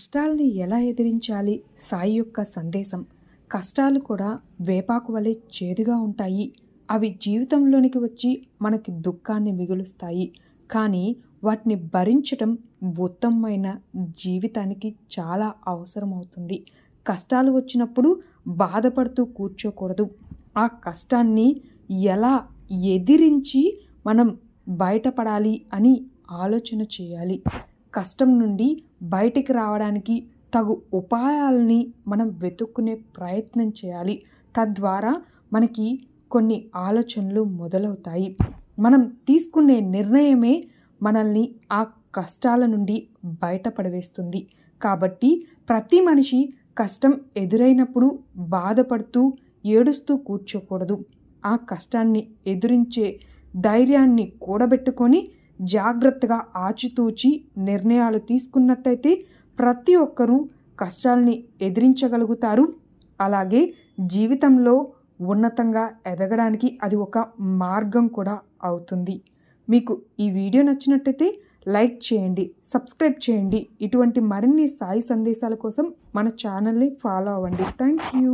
కష్టాల్ని ఎలా ఎదిరించాలి? సాయి యొక్క సందేశం. కష్టాలు కూడా వేపాకు వలె చేదుగా ఉంటాయి. అవి జీవితంలోనికి వచ్చి మనకి దుఃఖాన్ని మిగులుస్తాయి. కానీ వాటిని భరించడం ఉత్తమమైన జీవితానికి చాలా అవసరం అవుతుంది కష్టాలు వచ్చినప్పుడు బాధపడుతూ కూర్చోకూడదు. ఆ కష్టాన్ని ఎలా ఎదిరించి మనం బయటపడాలి అని ఆలోచన చేయాలి. కష్టం నుండి బయటికి రావడానికి తగు ఉపాయాలని మనం వెతుక్కునే ప్రయత్నం చేయాలి. తద్వారా మనకి కొన్ని ఆలోచనలు మొదలవుతాయి. మనం తీసుకునే నిర్ణయమే మనల్ని ఆ కష్టాల నుండి బయటపడవేస్తుంది. కాబట్టి ప్రతి మనిషి కష్టం ఎదురైనప్పుడు బాధపడుతూ ఏడుస్తూ కూర్చోకూడదు. ఆ కష్టాన్ని ఎదురించే ధైర్యాన్ని కూడబెట్టుకొని జాగ్రత్తగా ఆచితూచి నిర్ణయాలు తీసుకున్నట్టయితే ప్రతి ఒక్కరూ కష్టాల్ని ఎదిరించగలుగుతారు. అలాగే జీవితంలో ఉన్నతంగా ఎదగడానికి అది ఒక మార్గం కూడా అవుతుంది. మీకు ఈ వీడియో నచ్చినట్టయితే లైక్ చేయండి సబ్స్క్రైబ్ చేయండి. ఇటువంటి మరిన్ని సాయి సందేశాల కోసం మన ఛానల్ని ఫాలో అవ్వండి. Thank you